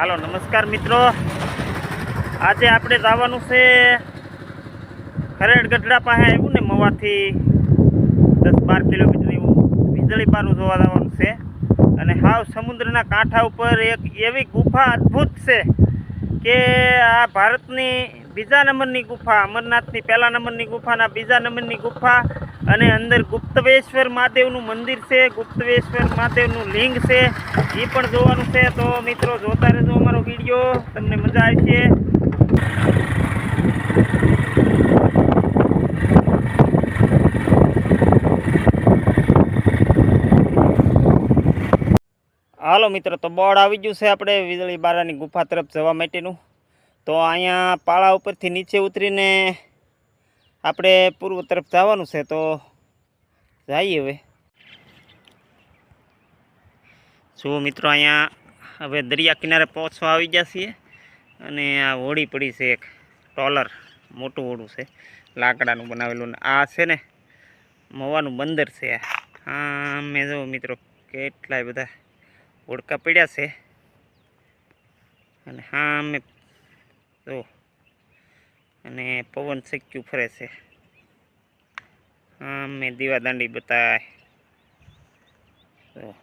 હાલો, નમસ્કાર મિત્રો. આજે આપણે જવાનું છે ખરેડ ગઢડા પાસે આવ્યું ને મવાથી. દસ બાર કિલોમીટર એવું વીજળી પારું જોવા જવાનું છે. અને હાવ સમુદ્રના કાંઠા ઉપર એક એવી ગુફા અદ્ભુત છે કે આ ભારતની બીજા નંબરની ગુફા, અમરનાથની પહેલા નંબરની ગુફાના બીજા નંબરની ગુફા અને અંદર ગુપ્તવેશ્વર મહાદેવનું મંદિર છે, ગુપ્તવેશ્વર મહાદેવનું લિંગ છે એ પણ જોવાનું છે. તો મિત્રો, જોતા રહેજો અમારો વીડિયો. તમને મજા આવશે. હાલો મિત્રો, તો બોર્ડ આવી ગયું છે આપણે વીજળી બારાની ગુફા તરફ જવા માટેનું. તો અહીંયા પાળા ઉપરથી નીચે ઉતરીને આપણે પૂર્વ તરફ જવાનું છે તો જઈએ હવે. જુઓ મિત્રો, અહીંયા હવે દરિયા કિનારે પહોંચવા આવી ગયા છીએ અને આ હોડી પડી છે એક ટોલર, મોટું હોડું છે, લાકડાનું બનાવેલું આ છે ને મવાનું બંદર છે. આ મેં જો મિત્રો, કેટલાય બધા હોડકા પડ્યા છે. અને હા, મેં જો અને પવન સક્યું ફરે છે. હા મેં દીવાદાંડી બતાય. જો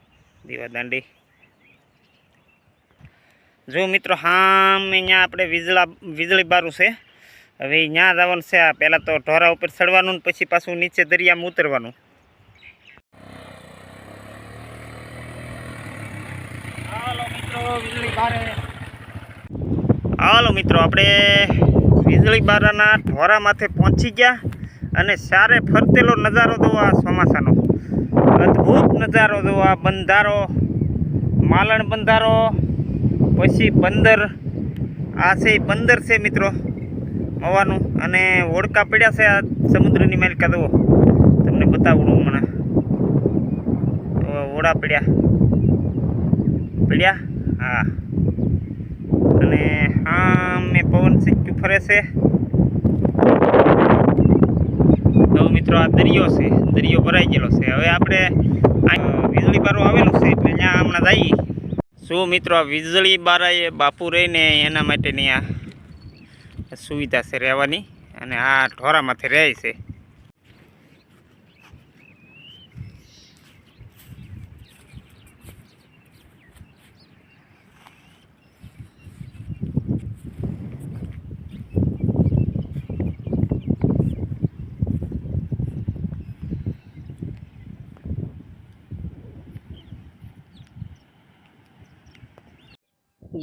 દીવાદાંડી. જો મિત્રો હા મેં અહીંયા આપણે વીજળા વીજળી બારું છે. હવે ત્યાં જવાનું છે આ પહેલાં તો ઢોરા ઉપર ચડવાનું ને પછી પાછું નીચે દરિયામાં ઉતરવાનું. હાલો મિત્રો વીજળી બારે. હાલો મિત્રો આપણે વીજળી બારાના ઢોરા માથે પહોંચી ગયા અને સારે ફરતેલો નજારો જોવા ચોમાસાનો. અદ્ભુત નજારો જોવા બંધારો, માલણ બંધારો, પછી બંદર. આ છે બંદર છે મિત્રો મવાનું અને ઓડકા પડ્યા છે આ સમુદ્રની માલિકા જુઓ. તમને બતાવું હમણાં. તો ઓળા પડ્યા. પડ્યા? હા. અને હા મેં પવન સિક્યું ફરે છે. તો મિત્રો આ દરિયો છે. દરિયો ભરાઈ ગયેલો છે. હવે આપણે વીજળી બારું આવેલું છે એટલે ત્યાં હમણાં જઈએ. શું મિત્રો આ વીજળી બારાએ બાપુ રહીને એના માટેની આ સુવિધા છે રહેવાની અને આ ઢોરામાંથી રહે છે.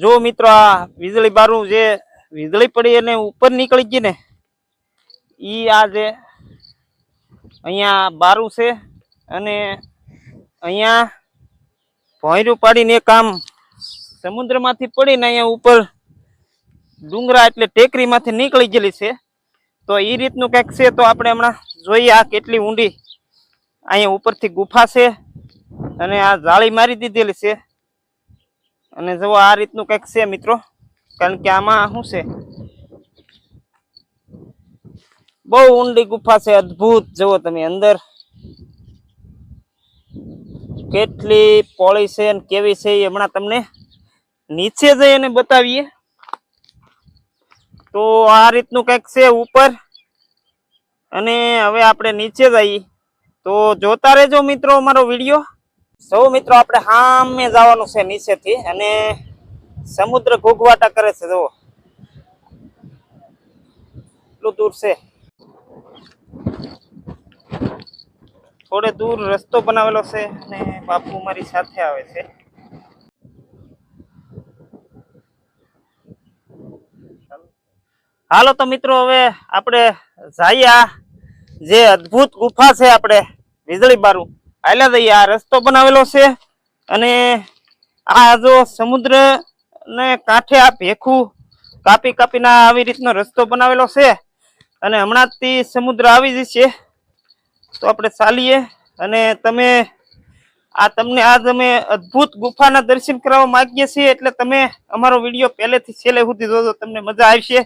જો મિત્રો આ વીજળી બારું જે વીજળી પડી અને ઉપર નીકળી ગઈ ને, ઈ આ જે અહીંયા બારું છે અને અહીંયા ભોંયરું પાડીને એક આમ સમુદ્રમાંથી પડીને અહીંયા ઉપર ડુંગરા એટલે ટેકરીમાંથી નીકળી ગયેલી છે. તો એ રીતનું કંઈક છે તો આપણે હમણાં જોઈએ આ કેટલી ઊંડી અહીંયા ઉપરથી ગુફા છે અને આ જાળી મારી દીધેલી છે. અને જુઓ આ રીતનું કંઈક છે મિત્રો, કારણ કે આમાં શું છે? બહુ ઊંડી ગુફા છે, અદ્ભુત. જુઓ તમે અંદર. કેટલી પોળી છે અને કેવી છે એ હમણાં તમને નીચે જઈ અને બતાવીએ. તો આ રીતનું કંઈક છે ઉપર. અને હવે આપણે નીચે જઈએ. તો જોતા રહેજો મિત્રો અમારો વીડિયો. સૌ મિત્રો, આપણે સામે જવાનું છે નીચેથી અને સમુદ્ર ઘૂઘવાટા કરે છે, જુઓ. એટલું દૂર છે. થોડે દૂર રસ્તો બનાવેલો છે અને બાપુ મારી સાથે આવે છે. હાલો તો મિત્રો, હવે આપણે જઈએ જે અદ્ભુત ગુફા છે, આપણે વીજળી બારું. હાલ્યા જઈએ આ રસ્તો બનાવેલો છે અને આ જો સમુદ્ર ને કાંઠે આ ભેખું કાપી કાપીને આવી રીતનો રસ્તો બનાવેલો છે અને હમણાંથી સમુદ્ર આવી જશે. તો આપણે ચાલીએ અને તમે આ તમને આજ અમે અદ્ભુત ગુફાના દર્શન કરાવવા માંગીએ છીએ એટલે તમે અમારો વીડિયો પહેલેથી છેલ્લે સુધી જોજો, તમને મજા આવશે.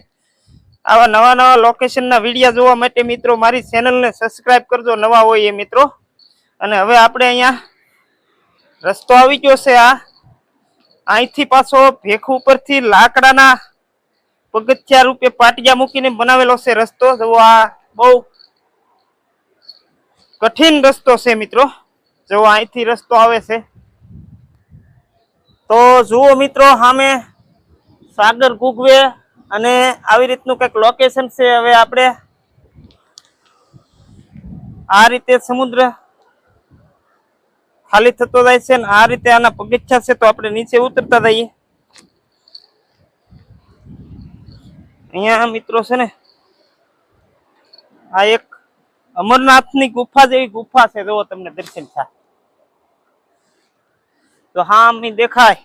આવા નવા નવા લોકેશનના વિડીયા જોવા માટે મિત્રો મારી ચેનલને સબસ્ક્રાઇબ કરજો, નવા હોય એ મિત્રો. અને હવે આપણે અહીંયા રસ્તો આવી ગયો છે આ. અહીંથી પાછો ભેખ ઉપરથી લાકડાના પગથિયા રૂપે પાટિયા મૂકીને બનાવેલો છે રસ્તો. જો આ બહુ કઠિન રસ્તો છે મિત્રો. જો અહીંથી રસ્તો આવે છે. તો જુઓ મિત્રો સામે સાગર ગુગવે અને આવી રીતનું કંઈક લોકેશન છે. હવે આપણે આ રીતે સમુદ્ર ખાલી થતો જાય છે આ રીતે આના પગથિયા છે તો આપણે નીચે ઉતરતા જઈએ. અહીંયા મિત્રો છે ને, આ એક અમરનાથની ગુફા જેવી ગુફા છે જો તમને દર્શન થાય. તો હા અમી દેખાય.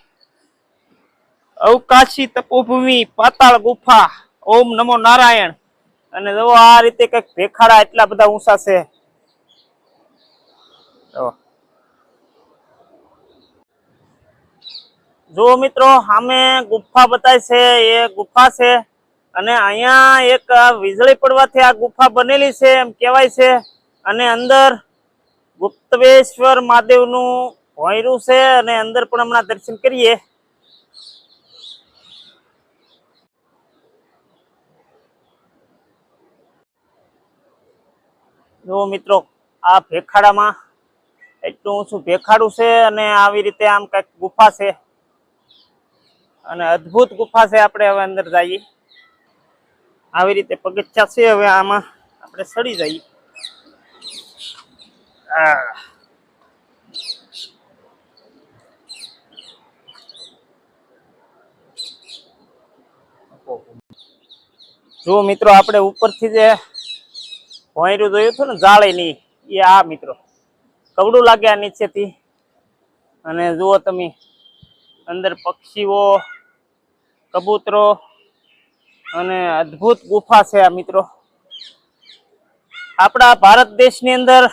અવકાશી તપોભૂમિ, પાતાળ ગુફા, ઓમ નમો નારાયણ. અને જો આ રીતે કંઈક ભેખાડા એટલા બધા ઊંચા છે. જો. જો મિત્રો, સામે ગુફા બતાય છે, એ ગુફા છે અને અહીંયા એક વીજળી પડવાથી આ ગુફા બનેલી છે એમ કહેવાય છે અને અંદર ગુપ્તવેશ્વર મહાદેવનું ભોયરું છે અને અંદર પણ હમણાં દર્શન કરીએ. જો મિત્રો, આ ભેખાડામાં એટલું ઊંચું ભેખાડું છે અને આવી રીતે આમ કંઈક ગુફા છે. અને અદ્ભુત ગુફા છે આપણે હવે અંદર જઈએ. આવી રીતે પગથિયા છે હવે આમાં આપણે સડી જઈએ. જો મિત્રો આપણે ઉપરથી જે ભોંયરું જોયું હતું ને જાળીની, એ આ મિત્રો. કવડું લાગે આ નીચેથી? અને જુઓ તમે, અંદર પક્ષીઓ કબૂતરો અને અદ્ભુત ગુફા છે આ મિત્રો. આપણા ભારત દેશની અંદર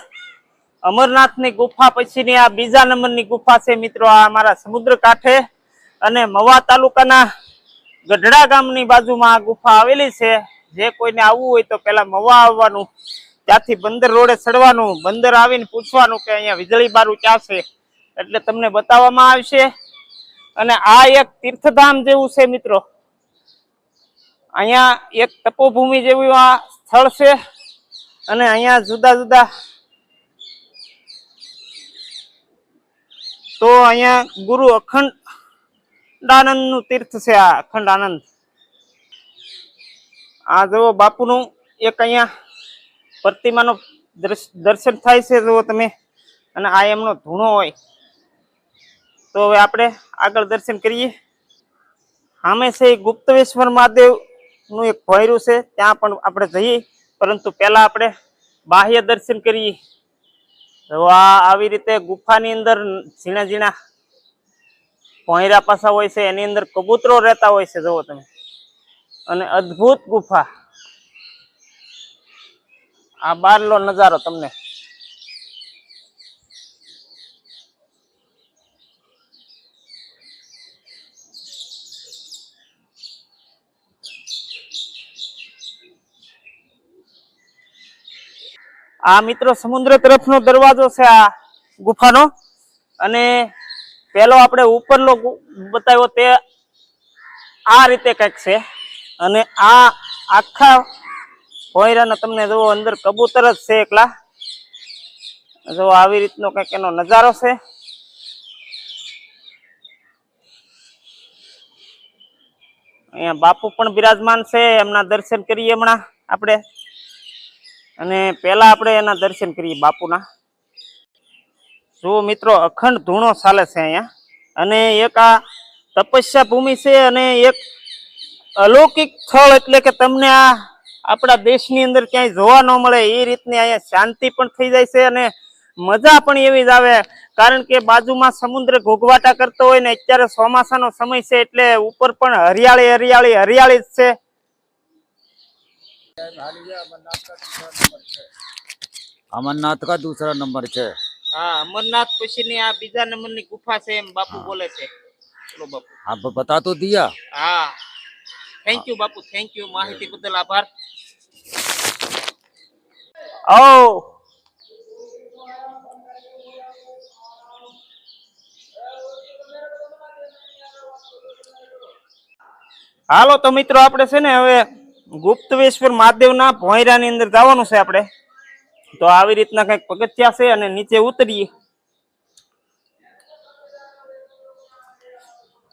અમરનાથની ગુફા પછીની આ બીજા નંબરની ગુફા છે મિત્રો આ અમારા સમુદ્ર કાંઠે અને મવા તાલુકાના ગઢડા ગામની બાજુમાં આ ગુફા આવેલી છે. જે કોઈને આવવું હોય તો પેલા મવા આવવાનું, ત્યાંથી બંદર રોડે ચડવાનું, બંદર આવીને પૂછવાનું કે અહીંયા વીજળી બારું ક્યાં છે? એટલે તમને બતાવવામાં આવશે. અને આ એક તીર્થધામ જેવું છે મિત્રો. અહીંયા એક તપોભૂમિ જેવું આ સ્થળ છે. અને અહીંયા જુદા જુદા તો અહીંયા ગુરુ અખંડાનંદનું તીર્થ છે આ અખંડ આનંદ આ જુઓ બાપુનું એક અહીંયા પ્રતિમાનો દ્રશ- દર્શન થાય છે જુઓ તમે. અને આ એમનો ધૂણો હોય. તો હવે આપણે આગળ દર્શન કરીએ. સામે એ ગુપ્તવેશ્વર મહાદેવનું એક ભોયરું છે, ત્યાં પણ આપણે જઈએ. પરંતુ પહેલાં આપણે બાહ્ય દર્શન કરીએ. તો આ આવી રીતે ગુફાની અંદર ઝીણા ઝીણા ભોંયરા પાસા હોય છે, એની અંદર કબૂતરો રહેતા હોય છે, જુઓ તમે. અને અદ્ભુત ગુફા. આ બારલો નજારો તમને. આ મિત્રો સમુદ્ર તરફનો દરવાજો છે આ ગુફાનો. અને પેલો આપણે ઉપરનો બતાવ્યો તે આ રીતે કંઈક છે. અને આ આખા ભોયરાનો તમને જુઓ, અંદર કબૂતર જ છે એકલા. જો આવી રીતનો કંઈક એનો નજારો છે. અહીંયા બાપુ પણ બિરાજમાન છે, એમના દર્શન કરીએ હમણાં આપણે. અને પહેલાં આપણે એના દર્શન કરીએ બાપુના. જો મિત્રો, અખંડ ધૂણો ચાલે છે અહીંયા. અને એક આ તપસ્યા ભૂમિ છે અને એક અલૌકિક સ્થળ એટલે કે તમને આ આપણા દેશની અંદર ક્યાંય જોવા ન મળે એ રીતની અહીંયા શાંતિ પણ થઈ જાય છે અને મજા પણ એવી જ આવે. કારણ કે બાજુમાં સમુદ્ર ઘોઘવાટા કરતો હોય ને, અત્યારે ચોમાસાનો સમય છે એટલે ઉપર પણ હરિયાળી હરિયાળી હરિયાળી જ છે. અમરનાથ કા દૂસરા નંબર છે. અમરનાથ પછી ની આ બીજા નંબરની ગુફા છે એમ બાપુ બોલે છે. બતા તો દિયા. હા. થેન્ક યુ બાપુ થેન્ક યુ માહિતી બદલ આભાર. આવો. હાલો તો મિત્રો આપણે છે ને હવે ગુપ્તવેશ્વર મહાદેવના ભોંયરાની અંદર જવાનું છે આપણે. તો આવી રીતના કંઈક પગથિયા છે અને નીચે ઉતરીએ.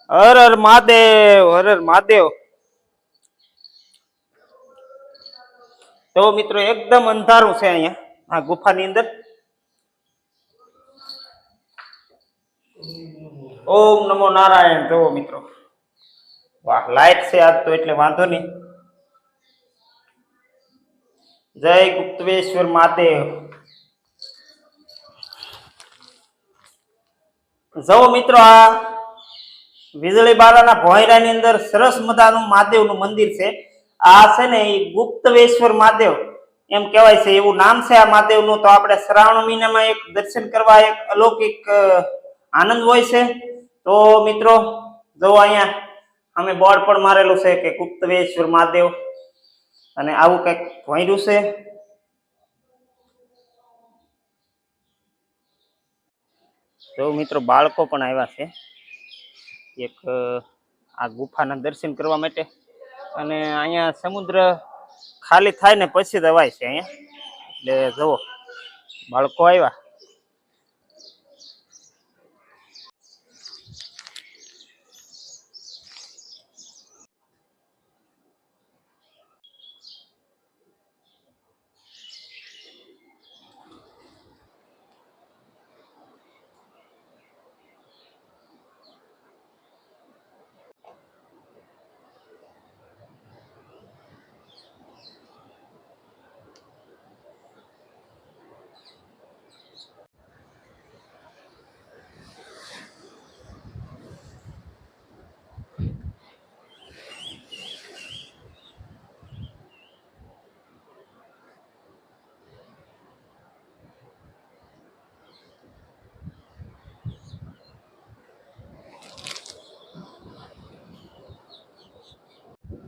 હર હર મહાદેવ, હર હર મહાદેવ. તો મિત્રો એકદમ અંધારું છે અહીંયા, આ ગુફાની અંદર. ઓમ નમો નારાયણ. જોવો મિત્રો. વાહ લાઈટ છે આજ તો, એટલે વાંધો નહીં. જય ગુપ્તવેશ્વર મહાદેવ. જુઓ મિત્રો, આ વીજળી બારાના ભોંયરાની અંદર સરસ મજાનું મહાદેવનું મંદિર છે. આ છે ને એ ગુપ્તવેશ્વર મહાદેવ. એમ કહેવાય છે, એવું નામ છે આ મહાદેવનું. તો આપણે શ્રાવણ મહિનામાં એક દર્શન કરવા એક અલૌકિક આનંદ હોય છે. તો મિત્રો જો અહીંયા, અમે બોર્ડ પણ મારેલું છે કે ગુપ્તવેશ્વર મહાદેવ. અને આવું કંઈક ભોંયરું છે? જો મિત્રો બાળકો પણ આવ્યા છે. એક આ ગુફાના દર્શન કરવા માટે. અને અહીંયા સમુદ્ર ખાલી થાય ને પછી દવાય છે અહીંયા. એટલે જુઓ, બાળકો આવ્યા.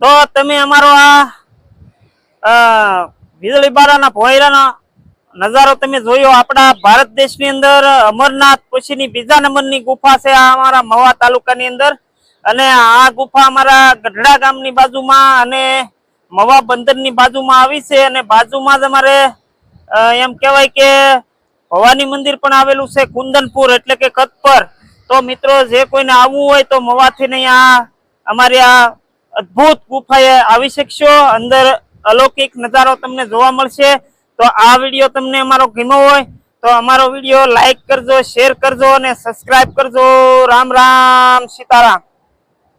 તો તમે અમારો આ અ, વીજળી બારાના ભોંયરાનો નજારો તમે જોયો. આપણા ભારત દેશની અંદર અમરનાથ પછીની બીજા નંબરની ગુફા છે આ અમારા મવા તાલુકાની અંદર. અને આ ગુફા અમારા ગઢડા ગામની બાજુમાં અને મવા બંદરની બાજુમાં આવી છે. અને બાજુમાં જ અમારે એમ કહેવાય કે ભવાની મંદિર પણ આવેલું છે કુંદનપુર એટલે કે કતપર તો મિત્રો જે કોઈને આવવું હોય તો મવાથી નહીં આ અમારી આ અદ્ભુત ગુફાએ આવી શકશો. અંદર અલૌકિક નજારો તમને જોવા મળશે. તો આ વીડિયો તમને અમારો ગમ્યો હોય તો અમારો વીડિયો લાઈક કરજો શેર કરજો અને સબસ્ક્રાઇબ કરજો. રામ રામ, સીતારામ.